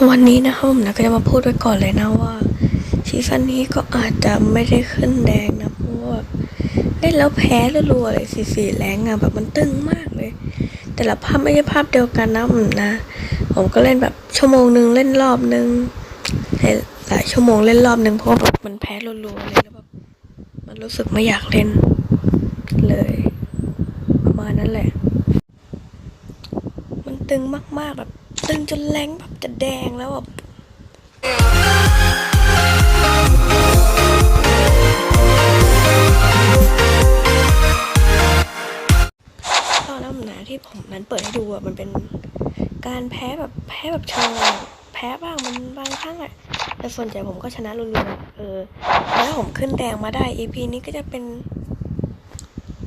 วันนี้นะครับผมนะก็จะมาพูดไว้ก่อนเลยนะว่าซีซั่นนี้ก็อาจจะไม่ได้ขึ้นแดงนะเพราะว่าเล่นแล้วแพ้รัวๆเลยสี่สี่แรงอะแบบมันตึงมากเลย แต่ละภาพไม่ใช่ภาพเดียวกันนะผมนะ ผมก็เล่นแบบชั่วโมงหนึ่งเล่นรอบหนึ่งหลายชั่วโมงเล่นรอบหนึ่งเพราะแบบมันแพ้รัวๆเลยแล้วแบบมันรู้สึกไม่อยากเล่นเลยประมาณนั้นแหละ มันตึงมากๆแบบ ตึงจนแรงแบบจะแดงแล้วแบบตอนนั้นนะที่ผมนั้นเปิดให้ดูอะมันเป็นการแพ้แบบแพ้แบบเชิงแพ้บ้างมันบางครั้งอะแต่ส่วนใหญ่ผมก็ชนะรัวๆเออแล้วถ้าผมขึ้นแดงมาได้ EP นี้ก็จะเป็น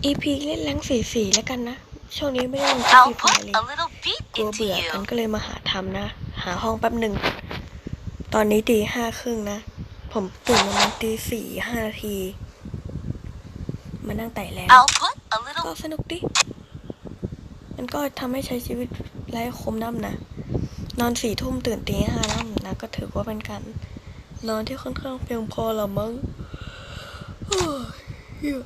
EP เล่นแรงสี่สี่แล้วกันนะ ช่วงนี้ไม่ได้ลงคลิป I'll ฟรีไฟ put เลย a little beat กลัว into เบื่อกัน you. ก็เลยมาหาทำนะ หาห้องแป๊บหนึ่ง ตอนนี้ตีห้าครึ่งนะ ผมตื่นประมาณตีสี่ห้านาทีมานั่งไต่แล้ว I'll put a ก็ little สนุกดิ มันก็ทำให้ใช้ชีวิตไร้คมน้ำนะ นอนสี่ทุ่มตื่นตีห้าน้ำนะ ก็ถือว่าเป็นการนอนที่ค่อนข้างเพียงพอละมั้งโอ้ยเหี้ย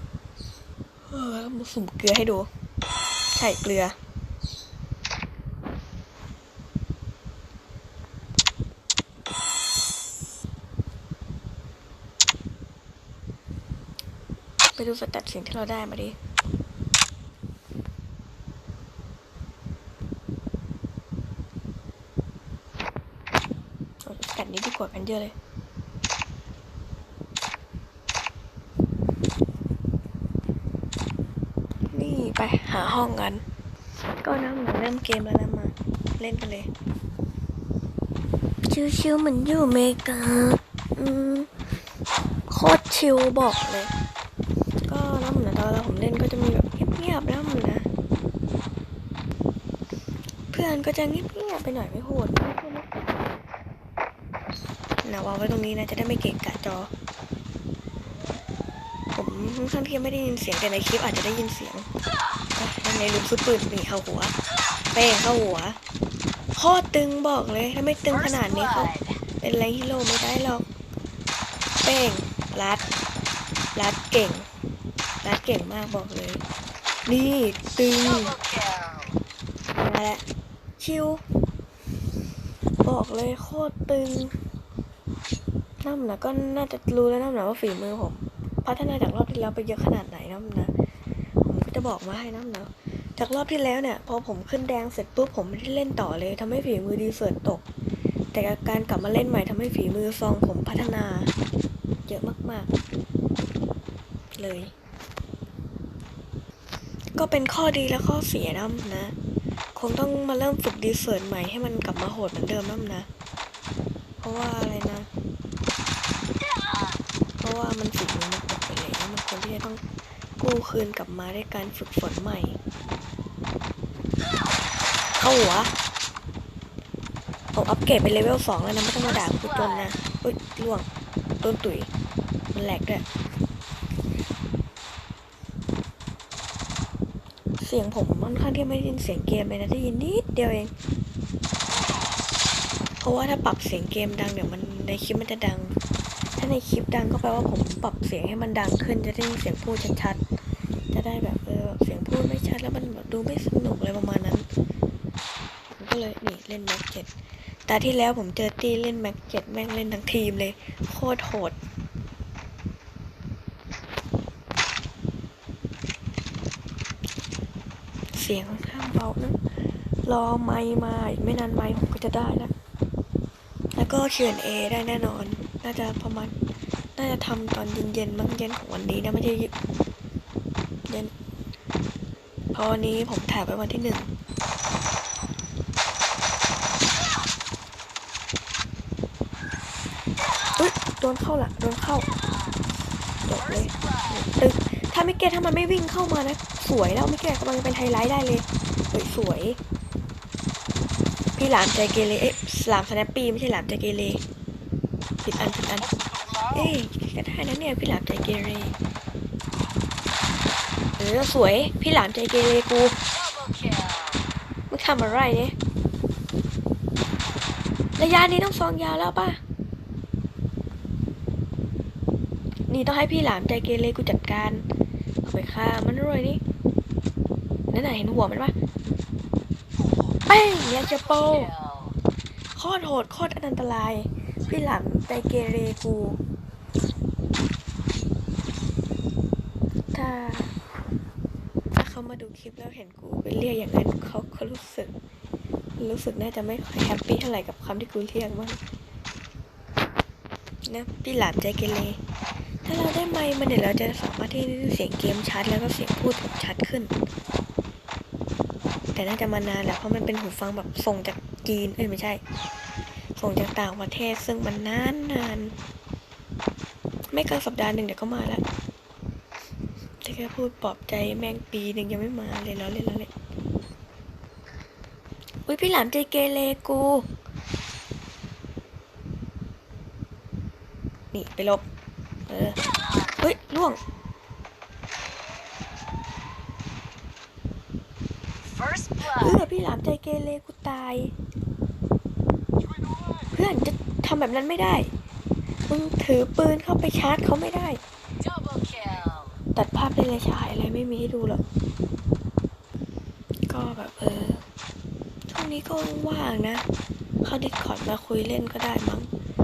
เออแล้วมาสุ่มเกลือให้ดู ใส่เกลือ ไปดูสแตทสิ่งที่เราได้มาดิสแตทนี้ดีกว่ากันเยอะเลย นี่ไปหาห้องกัน ก็น้ำหนูเริ่มเกมแล้วนะมา เล่นกันเลย ชิวๆเหมือนอยู่เมกาอืมโคตรชิลบอกเลย ก็น้ำหนูนะตอนเราผมเล่นก็จะมีแบบเงียบๆน้ำหนูนะ เพื่อนก็จะเงียบๆไปหน่อยไม่พูดไม่พูดไม่นะวางไว้ตรงนี้นะจะได้ไม่เกะกะจอ ผมค่อนข้างที่ไม่ได้ยินเสียงแต่ในคลิปอาจจะได้ยินเสียง อะนั่นไงลืมซุดปืนนีเข้าหัวเป้เข้าหัวโคตรตึงบอกเลยถ้าไม่ตึงขนาดนี้เขาเป็นไรฮีโร่ไม่ได้หรอกเป้งรัดรัดเก่งรัดเก่งมากบอกเลย นี่ตึงมาแล้วชิวบอกเลยโคตรตึงน้ำหนะก็น่าจะรู้แล้วน้ำหนะว่าฝีมือผมพัฒนาจากรอบที่แล้วไปเยอะขนาดไหนน้ำหนะผมก็ จะบอกมาให้น้ำหนะจากรอบที่แล้วเนี่ย พอผมขึ้นแดงเสร็จปุ๊บผมไม่ได้เล่นต่อเลยทำให้ฝีมือดีเฟิร์ตตก แต่การกลับมาเล่นใหม่ทำให้ฝีมือซองผมพัฒนา เยอะมากๆ เลย ก็เป็นข้อดีและข้อเสียน้ำนะ คงต้องมาเริ่มฝึกดีเฟิร์ตใหม่ให้มันกลับมาโหดเหมือนเดิมน้ำนะ เพราะว่าอะไรนะ เพราะว่ามันฝึกมันตกไปเลยแล้วมันควรที่จะต้อง กู้คืนกลับมาด้วยการฝึกฝนใหม่ เข้าหัวผมอัปเกรดเป็นเลเวลสองแล้วนะไม่ต้องมาด่ากูจนนะอุ้ยล่วงโดนตุ๋ยมันแหลกด้วย เสียงผมค่อนข้างที่ไม่ได้ยินเสียงเกมเลยนะได้ยินนิดเดียวเอง เพราะว่าถ้าปรับเสียงเกมดังเดี๋ยวมันในคลิปมันจะดัง ในคลิปดังก็แปลว่าผมปรับเสียงให้มันดังขึ้นจะได้ยินเสียงพูดชัดๆ จะได้แบบเออเสียงพูดไม่ชัดแล้วมันแบบดูไม่สนุกอะไรประมาณนั้น ผมก็เลยนี่เล่นแม็กเจ็ดตาที่แล้วผมเจอตีเล่นแม็กเจ็ดแม่งเล่นทั้งทีมเลย โคตรโหดเสียงค้างเบานะ รอไมมาอีกไม่นานไมผมก็จะได้แล้วแล้วก็ Q&A ได้แน่นอน น่าจะประมาณ น่าจะทำตอนเย็นๆมั้งเย็นของวันนี้นะไม่ใช่เย็นเพราะวันนี้ผมถ่ายไว้วันที่หนึ่งอุ๊ยโดนเข้าละโดนเข้าจบเลยตึกถ้าไม่เกตถ้ามันไม่วิ่งเข้ามานะ สวยแล้วไม่เกตกำลังจะเป็นไฮไลท์ได้เลยสวยสวยๆพี่หลามใจเกเรเอ๊ะหลามสแนปปี้ไม่ใช่หลามใจเกเรผิดอันผิดอัน เอ้ยก็ได้นะเนี่ยพี่หลามใจเกเรเออสวยพี่หลามใจเกเรกูมึงทำอะไรเนี่ยระยะนี้ต้องซองยาวแล้วป่ะ นี่ต้องให้พี่หลามใจเกเรกูจัดการเอาไปฆ่ามันด้วยนี่นั่นน่ะเห็นหัวมันปะแป้งยาจะโปโคตรโหดโคตรอันตราย พี่หลาม ใจเกเรกู ถ้า ถ้าเขามาดูคลิปแล้วเห็นกูไปเรียกอย่างนั้นเขาเขารู้สึก รู้สึกน่าจะไม่ค่อยแฮปปี้เท่าไหร่กับคำที่กูเรียกมั้งนะพี่หลามใจเกเร ถ้าเราได้ไมค์มันเดี๋ยวเราจะสามารถที่เสียงเกมชัดแล้วก็เสียงพูดชัดขึ้น แต่น่าจะมานานแหละเพราะมันเป็นหูฟังแบบส่งจากจีนเอ้ยไม่ใช่ ส่งจากต่างประเทศซึ่งมันนานนานไม่เกินสัปดาห์หนึ่งเดี๋ยวก็มาแล้วแต่แค่พูดปลอบใจแม่งปีหนึ่งยังไม่มาเลยแล้วเล่นแล้วเล่นอุ้ยพี่หลามใจเกเรกู นี่ไปลบ เออเฮ้ยล่วง First เพื่อ blood. พี่หลามใจเกเรกูตายเพื่อนจะทำแบบนั้นไม่ได้ มึงถือปืนเข้าไปชาร์จเขาไม่ได้ Double kill. ตัดภาพได้เลยฉายอะไรไม่มีให้ดูหรอก ก็แบบเออช่วงนี้ก็ว่างนะ เข้าดิสคอร์ดมาคุยเล่นก็ได้มั้ง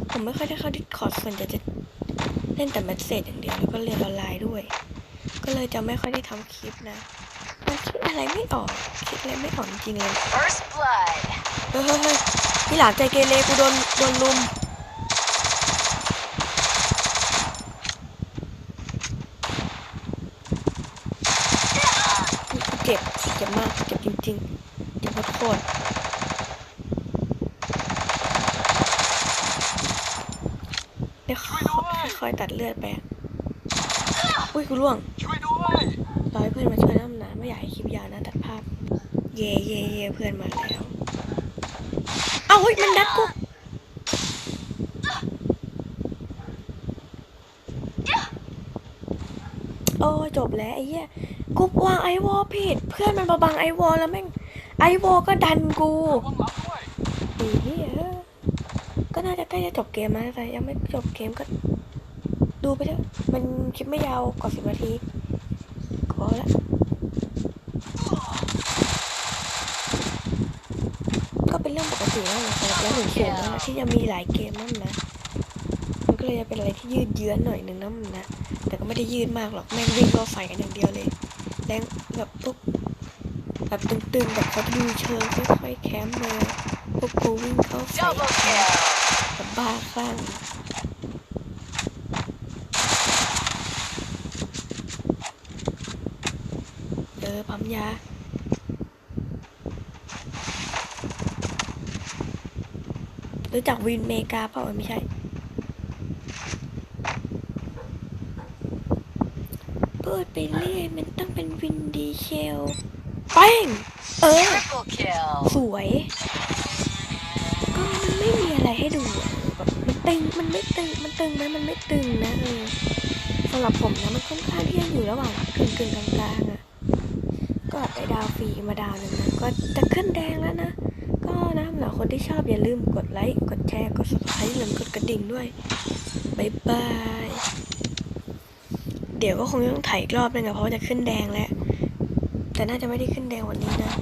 ผมไม่ค่อยได้เข้าดิสคอร์ดส่วนใหญ่จะเล่นแต่แมสเซจอย่างเดียวแล้วก็เรียนออนไลน์ด้วย ก็เลยจะไม่ค่อยได้ทำคลิปนะมันคิดอะไรไม่ออก คิดอะไรไม่ออกจริงๆเลย First blood. เฮ้ยเฮ้ยเฮ้ย พี่หลานใจเกเรกูโดนโดนลุมเจ็บเจ็บมากเจ็บจริงๆเจ็บโคตรเดี๋ยวค่อยๆตัดเลือดไปอะอุ้ยกูร่วงช่วยด้วยรอให้เพื่อนมาช่วยน้ำหนาไม่อยากให้คลิปยาวนะตัดภาพ เย่เย่เย่เพื่อนมาแล้ว เอาเฮ้ยมันดักกูโอ้ยจบแล้วไอ้เหี้ยกูวางไอวอลผิด เพื่อนมันมาบังไอวอลแล้วแม่งไอวอลก็ดันกูด้วยไอ้เหี้ยก็น่าจะใกล้จะจบเกมแล้วแต่ยังไม่จบเกมก็ ดูไปเถอะมันคลิปไม่ยาวกว่าสิบนาทีพอละก็ เป็นเรื่องปกติแล้วนะสำหรับแล้วหนึ่งเกมนะที่จะมีหลายเกมนั่นนะมันก็เลยจะเป็นอะไรที่ยืดเยื้อหน่อยหนึ่งนะมันนะแต่ก็ไม่ได้ยืดมากหรอกแม่งวิ่งรอไฟกันอย่างเดียวเลยแรงแบบปุ๊บแบบตึงๆแบบเขาดูเชิงค่อยๆแคมป์เลยพวกกูวิ่งเข้าไฟ Double kill. แบบบ้าคลั่งเออปั๊มยา รู้จักวินเมกาเปล่าไม่ใช่ เปิดไปเรื่อยมันต้องเป็นวินดีเชลแป้งเออ Triple kill. สวย ก็มันไม่มีอะไรให้ดูอะแบบมันตึง มันไม่ตึง มันตึงไหมมันไม่ตึงนะเออสำหรับผมนะมันค่อนข้างที่จะอยู่ระหว่างกึ่งกึ่งๆกลางๆอะก็ได้ดาวฟรีมาดาวหนึ่งนะก็จะขึ้นแดงแล้วนะ ก็นะสำหนาคนที่ชอบอย่าลืมกดไลค์ กดแชร์ กด subscribe แลืมกดกระดิ่งด้วยบายบาย เดี๋ยวก็คงต้องถ่ายอีกรอบนึงอะเพราะว่าจะขึ้นแดงแล้ว แต่น่าจะไม่ได้ขึ้นแดงวันนี้นะ